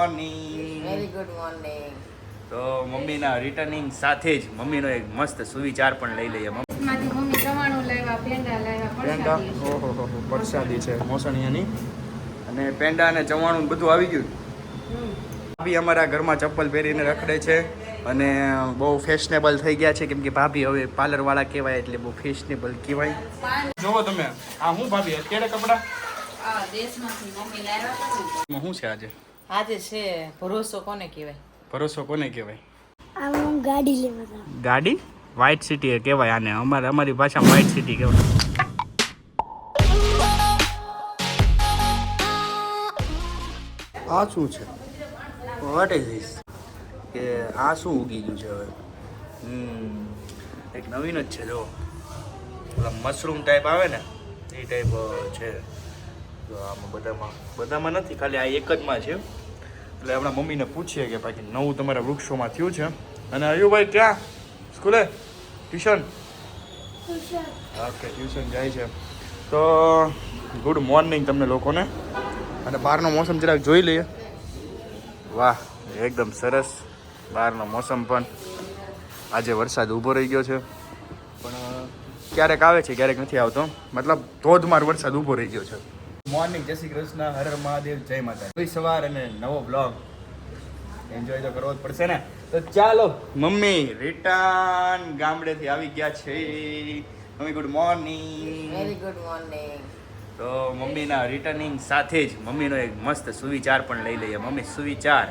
Morning very good morning તો મમ્મીના returning સાથે જ મમ્મીનો એક મસ્ત સુવિચાર પણ લઈ લઈએ. મમ્મી. મમ્મી ચવાણું લાવ્યા પેંડા લાવ્યા પેંડા પરસાદી. ઓહો હો હો પરસાદી છે મોસણીયાની અને પેંડા અને ચવાણું બધું આવી ગયું. ભાભી અમારા ઘરમાં ચપ્પલ પહેરીને રખડે છે અને બહુ ફેશનેબલ થઈ ગયા છે કેમ કે ભાભી હવે પાર્લર વાળા કહેવાય એટલે બહુ ફેશનેબલ કહેવાય. જોવો તમે આ હું ભાભી અત્યારે કપડા? આ દેશમાંથી મમ્મી લાવ્યા હતા શું છે આજે? આજે છે ભરોસો કોને કહેવાય? ભરોસો કોને કહેવાય? આ ગાડી લેવા. ગાડી? વ્હાઇટ સિટી કહેવાય આને. અમારે અમારી ભાષામાં વ્હાઇટ સિટી કહેવાય. આ શું છે? વોટ ઇઝ ધીસ કે આ શું ઉગી ગયું છે હવે? એક નવીન જ છે જો. મશરૂમ ટાઈપ આવે ને એ ટાઈપ છે. જો આમાં બધામાં બધામાં નથી ખાલી આ એક જમાં છે. એટલે આપણા મમ્મીને પૂછીએ કે બાકી નવું તમારા વૃક્ષોમાં થયું છે. અને અયુભાઈ ક્યાં સ્કૂલે? ટ્યુશન? ઓકે, ટ્યુશન જાય છે. તો, ગુડ મોર્નિંગ તમને લોકોને. અને બહારનો મોસમ જરાક જોઈ લઈએ. વાહ, એકદમ સરસ. બહારનો મોસમ પણ. આજે વરસાદ ઊભો રહી ગયો છે. પણ ક્યારેક આવે છે, ક્યારેક નથી આવતો. મતલબ ધોધમાર વરસાદ ઊભો રહી ગયો છે. મોર્નિંગ જય શ્રી કૃષ્ણ હર મહાદેવ જય માતા કોઈ સવાર અને નવો બ્લોગ એન્જોય તો કરવો જ પડશે ને? તો ચાલો મમ્મી રિટર્ન ગામડેથી આવી ગયા છે. Mummy good morning very good morning તો મમ્મીના રિટર્નિંગ સાથે જ મમ્મીનો એક મસ્ત સુવિચાર પણ લઈ લઈએ. મમ્મી સુવિચાર.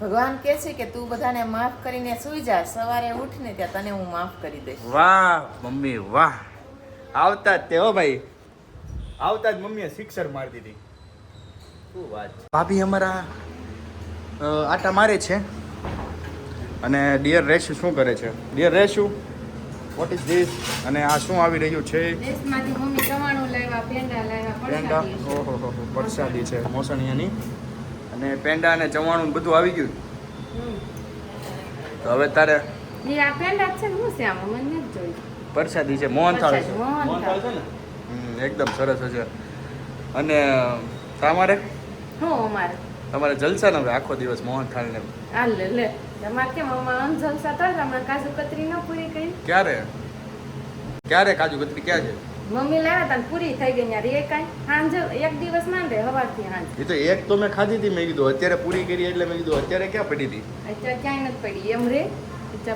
ભગવાન કહે છે કે તું બધાને માફ કરીને સુઈ જા. સવારે ઉઠને ત્યાં તને હું માફ કરી દઈશ. વાહ મમ્મી વાહ. આવતા જ તે ભાઈ. આવતા જ મમ્મીએ સિક્સર મારી દીધી. શું વાત છે? ભાભી અમારા આટા મારે છે. અને ડિયર રેશુ શું કરે છે? Dear Reshu what is this અને આ શું આવી રહ્યું છે? દેશમાંથી મમ્મી ચવાણું લાવ્યા પેંડા લાવ્યા પેંડા? ઓહો હો હો પરસાદી છે મોસણીયાની અને પેંડા અને ચવાણું બધું આવી ગયું. તો હવે તારે એ આ પેંડા છે શું છે આમાં? મને નથી જોયું. પરસાદી છે મોહનથાળ છે. મોહનથાળ. છે ને? એકદમ સરસ હશે. અને તમારે? હું અમારે. તમારે જલસા ને આખો દિવસ મોહનથાળ ને આ લે લે. તમારે કેમ અમારે જલસા તો હમણાં કાજુ કતરી ન પૂરી કરી. ક્યારે? ક્યારે કાજુ કતરી? ક્યાં છે? મમ્મી લાવ્યા તા પૂરી થઈ ગઈ યાર એ કાંઈ સાંજે એક દિવસ માંડે સવારથી સાંજ. એ તો એક તો મેં ખાધી હતી મેં કીધું અત્યારે પૂરી કરી એટલે મેં કીધું અત્યારે ક્યાં પડી હતી અત્યારે ક્યાંય નથી પડી એમ રે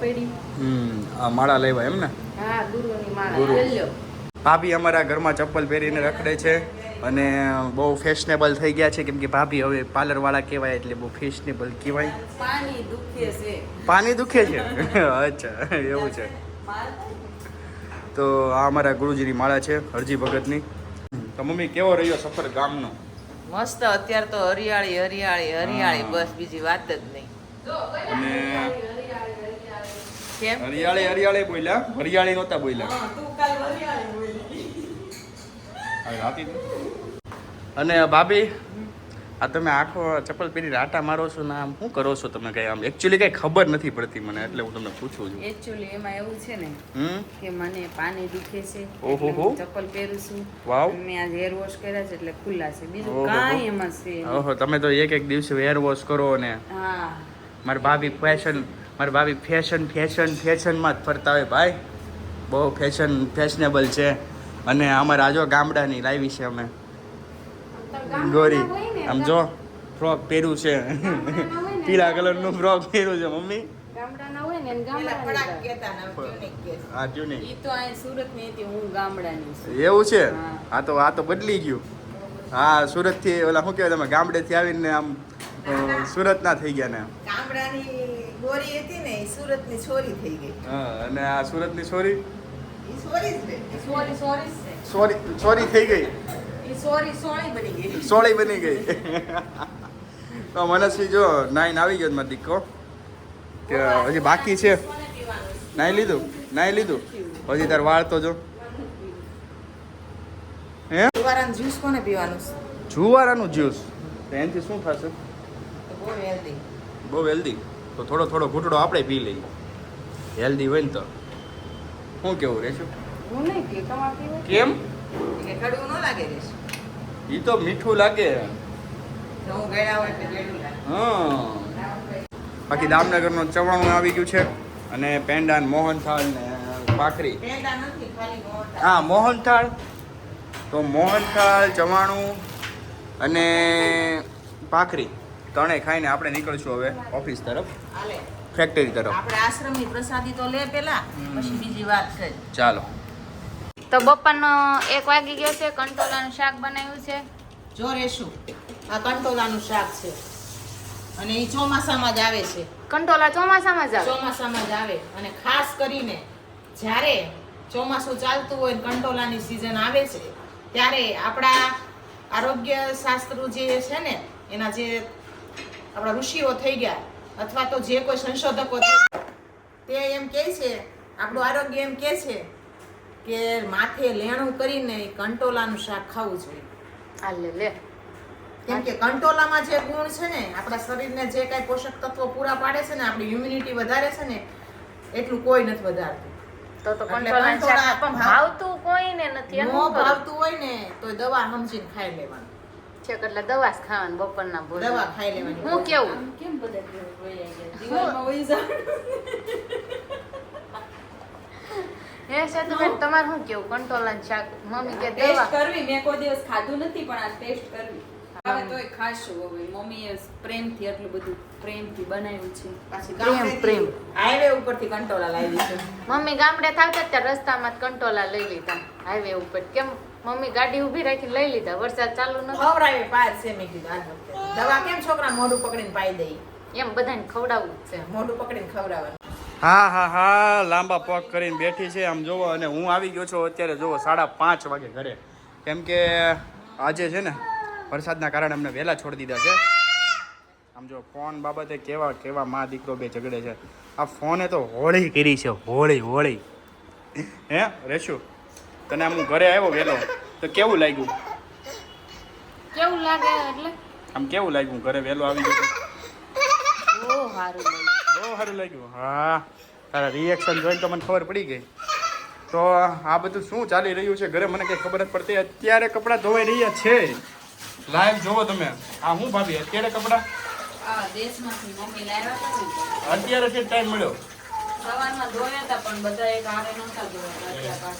પડી. હમ આ માળા લેવા એમ ને? હા ગુરુની માળા. લઈ લ્યો ભાભી અમારા ઘરમાં ચપ્પલ પહેરીને રખડે છે અને બહુ ફેશનેબલ થઈ ગયા છે. કેમ કે ભાભી હવે પાર્લરવાળા કહેવાય એટલે બહુ ફેશનેબલ કહેવાય. પાણી દુખે છે. પાણી દુખે છે? અચ્છા એવું છે. તો આ અમારા ગુરુજીની માળા છે હરજી ભગતની. તો મમ્મી કેવો રહ્યો સફર ગામનો? મસ્ત અત્યારે તો હરિયાળી હરિયાળી હરિયાળી બસ બીજી વાત જ નહીં. અને હરિયાળી હરિયાળી બોલ્યા? હરિયાળી નહોતા બોલ્યા? અને ભાભી આ તમે આખો ચપ્પલ પહેરી રાટા મારો છો ને આમ શું કરો છો તમે કઈ આમ? એકચ્યુઅલી કઈ ખબર નથી પડતી મને એટલે હું તમને પૂછું છું. એકચ્યુઅલી એમાં એવું છે ને કે મને પાણી દુખે છે ઓહો હો. ચપ્પલ પહેરું છું. વાવ. મેં આજે હેર વોશ કર્યા છે એટલે ખુલ્લા છે. બીજું કાંઈ એમાં છે ઓહો તમે તો એક એક દિવસે હેર વોશ કરો ને હા. મારી ભાભી ફેશન મારી ભાભી ફેશન ફેશન ફેશનમાં જ ફરતા હોય ભાઈ. બહુ ફેશન ફેશનેબલ છે. અને અમારે આજો ગામડાની લાવી છે અમે. ગોરી આમ જો ફ્રોક પહેર્યું છે. પીળા કલરનું ફ્રોક પહેર્યું છે મમ્મી. ને ને એવું છે? આ તો આ તો બદલી ગયું. હા સુરતથી ઓલા શું કહેવાય તમે ગામડેથી આવીને આમ સુરત સુરતના થઈ ગયા ને. ગામડાની ગોરી હતી ને સુરતની છોરી થઈ ગઈ. હા અને આ સુરતની ની છોરી? સોરી સોરી થઈ ગઈ. સોરી સોળી બની ગઈ. સોળી બની ગઈ. તો મનસ્વી જો નાઈન આવી ગયો મારો દીકરો. કે હજી બાકી છે. નાઈ લીધું નાઈ લીધું. હજી તાર વાળ તો જો. હે? જુવારાનું જ્યુસ કોને પીવાનું જુવારાનું જ્યુસ. એનાથી શું થશે? બહુ હેલ્ધી બહુ હેલ્ધી તો થોડો થોડો ઘૂંટડો આપણે પી લઈએ. હેલ્ધી હોય ને તો. શું કેવું રહેશું હું નહીં પીવું તમારે કેમ? કે કડવું ન લાગે રેશ. એ તો મીઠું લાગે. હું ગયા હોય એટલે ગળ્યું લાગે. હા. બાકી દામનગરનું ચવાણું આવી ગયું છે અને પેંડા ને મોહનથાળ ને ભાખરી. પેંડા નથી ખાલી મોટા હા મોહનથાળ. તો મોહનથાળ ચવાણું અને ભાખરી. ત્રણેય ખાઈને આપણે નીકળશું હવે ઓફિસ તરફ. ફેક્ટરી તરફ આપણે આશ્રમની પ્રસાદી તો લે પેલા પછી બીજી વાત કરી. ચાલો. તો બપોરનો એક વાગી ગયો છે કંટોલાનું શાક બનાવ્યું છે. જો રેશું આ કંટોલાનું શાક છે. અને એ ચોમાસામાં જ આવે છે. કંટોલા ચોમાસામાં જ આવે? ચોમાસામાં જ આવે. અને ખાસ કરીને જ્યારે ચોમાસું ચાલતું હોય કંટોલાની સિઝન આવે છે ત્યારે આપણા આરોગ્ય શાસ્ત્ર જે છે ને એના જે આપણા ઋષિઓ થઈ ગયા અથવા તો જે કોઈ સંશોધકો તે એમ કહે છે આપણું આરોગ્ય એમ કહે છે કે માથે લેણું કરીને કંટોલાનું શાક ખાવું જોઈએ. આ લે લે. કેમ કે કંટોલામાં જે ગુણ છે ને આપણા શરીરને જે કાંઈ પોષક તત્વો પૂરા પાડે છે ને આપણી ઇમ્યુનિટી વધારે છે ને એટલું કોઈ નથી વધારતું. તો તો ભાવ- ભાવતું કોઈને નથી? ભાવતું હોય ને તો દવા સમજીને ખાઈ લેવાનું. છેક એટલે દવા જ ખાવાની બપોરના ભોજન. દવા ખાઈ લેવાની. હું કેવું? કેમ બધા ઘરે વહી ગયા? દિવાલમાં વહી સેતુબેન તમારે શું કેવું? કંટોલાનું શાક. મમ્મી કે દવા? કરવી મેં કોઈ દિવસ ખાધું નથી પણ આ ટેસ્ટ કરવી. હવે તોય ખાશું હવે. મમ્મીએ પ્રેમથી આટલું બધું પ્રેમથી બનાવ્યું છે. પાછી પ્રેમ, પ્રેમ. હાઈવે ઉપરથી કંટોલા લાવી છે. મમ્મી ગામડે થાવતા ત્યારે રસ્તામાં જ કંટોલા લઈ લીધા. હાઈવે ઉપર. કેમ? મમ્મી ગાડી ઊભી રાખી લઈ લીધા. વરસાદ ચાલુ ન ખવડાવી પાર છે મેં કીધું આ વખતે. દવા કેમ છોકરા મોઢું પકડીને પાઈ દઈ? એમ બધાને ખવડાવવું જ છે. મોઢું પકડીને ખવડાવવાનું. હા હા હા લાંબા પગ કરીને બેઠી છે. આમ જોવો અને હું આવી ગયો છું અત્યારે જોવો સાડા પાંચ વાગે ઘરે. કેમ કે આજે છે ને વરસાદના કારણે અમને વહેલા છોડી દીધા છે. આમ જો ફોન બાબતે કેવા કેવા મા દીકરો બે ઝઘડે છે. આ ફોને તો હોળી કરી છે હોળી હોળી. હે રેશું? તને આમ હું ઘરે આવ્યો વહેલો તો કેવું લાગ્યું? કેવું લાગે એટલે? આમ કેવું લાગ્યું? ઘરે વહેલો આવી ગયો? બહુ સારું લાગ્યું. બહુ સારું લાગ્યું. હા તારા રિએક્શન જોઈને તો મને ખબર પડી ગઈ. તો આ બધું શું ચાલી રહ્યું છે ઘરે? મને કંઈ ખબર જ પડતી. અત્યારે કપડાં ધોવાઈ રહ્યા છે. લાઈવ જોવો તમે. આ હું ભાભી? અત્યારે કપડાં? અત્યારે ટાઈમ મળ્યો. સવારમાં ધોયા પણ બધા એક હારે નહોતા ધોયા.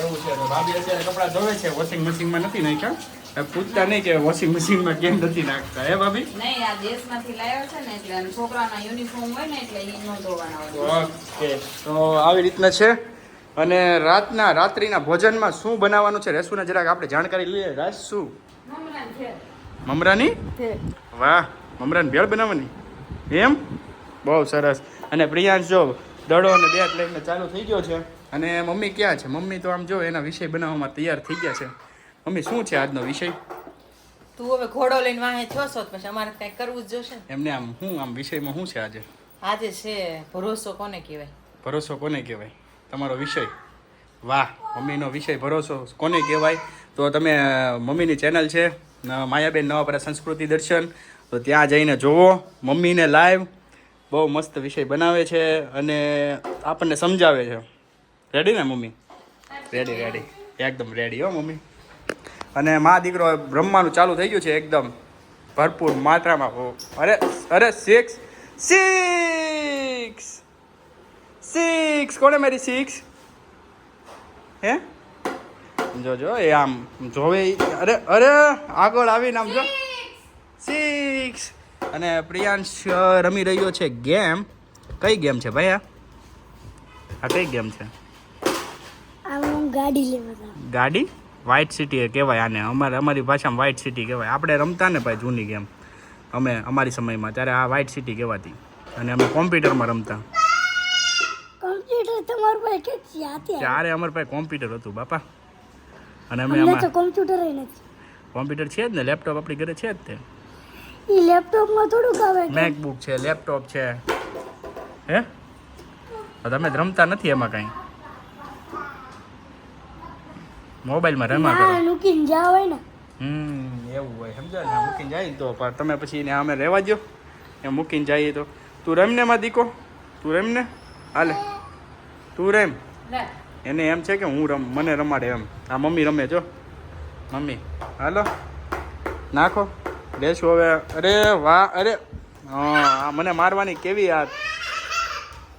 એવું છે તો ભાભી અત્યારે કપડાં ધોવે છે? વોશિંગ મશીનમાં નથી નાખ્યા? પૂછતા નહીં કે વોશિંગ મશીનમાં કેમ નથી નાખતા હે ભાભી? નહીં આ દેશમાંથી લાવ્યા છે ને એટલે અને છોકરાના યુનિફોર્મ હોય ને એટલે એ ન ધોવાના ઓકે તો આવી રીતના છે. અને રાતના રાત્રિના ભોજનમાં શું બનાવવાનું છે? રેસુને જરાક આપણે જાણકારી લઈએ. રાસ. શું મમરાની? વાહ મમરાની ભેળ બનાવવાની. એમ? બહુ સરસ. અને પ્રિયાંશ જો દડો અને બેટ લઈને ચાલુ થઈ ગયો છે. અને મમ્મી ક્યાં છે? મમ્મી તો આમ જો એના વિષય બનાવવામાં તૈયાર થઈ ગયા છે. મમ્મી શું છે આજનો વિષય? તું હવે ઘોડો લઈને વાહે છો છો પછી અમારે કંઈક કરવું જ જોશે એમને આમ શું આમ વિષયમાં શું છે આજે? આજે છે ભરોસો કોને કહેવાય? ભરોસો કોને કહેવાય? તમારો વિષય? વાહ મમ્મીનો વિષય ભરોસો કોને કહેવાય? તો તમે મમ્મીની ચેનલ છે માયાબેન નવાપરા સંસ્કૃતિ દર્શન તો ત્યાં જઈને જોવો મમ્મીને લાઈવ બહુ મસ્ત વિષય બનાવે છે અને આપણને સમજાવે છે. રેડી ને મમ્મી? રેડી રેડી એકદમ રેડી હો મમ્મી. અને મા દીકરો રમવાનું ચાલુ થઈ ગયું છે એકદમ. ભરપૂર માત્રામાં. અરે અરે સિક્સ સિક્સ સિક્સ કોને મારી સિક્સ હે? જો એ આમ જોવે અરે અરે આગળ આવીને આમ જો. સિક્સ અને પ્રિયાંશ રમી રહ્યો છે ગેમ. કઈ ગેમ છે ભાઈ આ? કઈ ગેમ છે? ગાડી વ્હાઇટ સિટી કહેવાય આને. અમારે અમારી ભાષામાં વ્હાઇટ સિટી કહેવાય. આપણે રમતા ને ભાઈ જૂની ગેમ. અમે અમારી સમયમાં ત્યારે આ વ્હાઇટ સિટી કહેવાતી. અને અમે કોમ્પ્યુટરમાં રમતા. ત્યારે અમારી પાસે કોમ્પ્યુટર હતું બાપા. અને અમે કોમ્પ્યુટર કોમ્પ્યુટર છે જ ને લેપટોપ આપણી ઘરે છે જ તે. એ લેપટોપમાં થોડુંક આવે મેકબુક છે લેપટોપ છે. હે? તમે જ રમતા નથી એમાં કાંઈ? મોબાઈલમાં રમા કરો. મૂકીને જાવ હોય ને. હમ એવું હોય સમજો ને મૂકીને જાય ને તો પણ તમે પછી એને અમે રહેવા દો એ મૂકીને જઈએ તો. તું રમને માં દીકો. તું રમને હાલે. તું રમ. એને એમ છે કે હું રમ મને રમાડે એમ. આ મમ્મી રમે જો. મમ્મી હાલો. નાખો. લેશું હવે. અરે વાહ, અરે, હા મને મારવાની કેવી યાદ?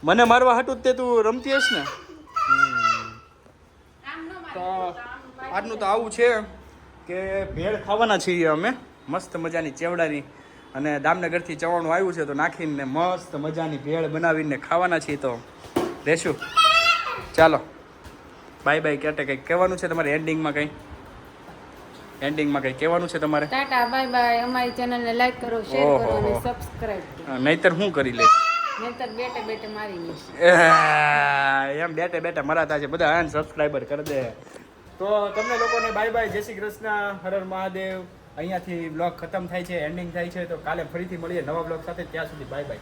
મને મારવા હાટું તે તું રમતી હશ ને? આજનું તો આવું છે કે ભેળ ખાવાના છીએ અમે, મસ્ત મજાની ચેવડાની. અને દામનગરથી ચવાણું આવ્યું છે તો નાખીને મસ્ત મજાની ભેળ બનાવીને ખાવાના છીએ તો. લેશું ચાલો. બાય બાય ક્યારે કંઈક કહેવાનું છે તમારે એન્ડિંગમાં કંઈ? એન્ડિંગમાં કંઈ કહેવાનું છે તમારે? Tata bye bye. અમારી ચેનલને લાઈક કરો શેર કરો અને સબસ્ક્રાઇબ કરો. નહીતર હું કરી લઈશ? નહીતર બેટે બેટે મારી લઈશ. એમ બેઠે બેઠે મરાતા છે. બધા આન સબસ્ક્રાઈબર કરી દે. તો તમને લોકોને બાય બાય જય શ્રી કૃષ્ણ. હર હર મહાદેવ. અહીંયાથી બ્લોગ ખતમ થાય છે એન્ડિંગ થાય છે. તો કાલે ફરીથી મળીએ નવા બ્લોગ સાથે. ત્યાં સુધી બાય બાય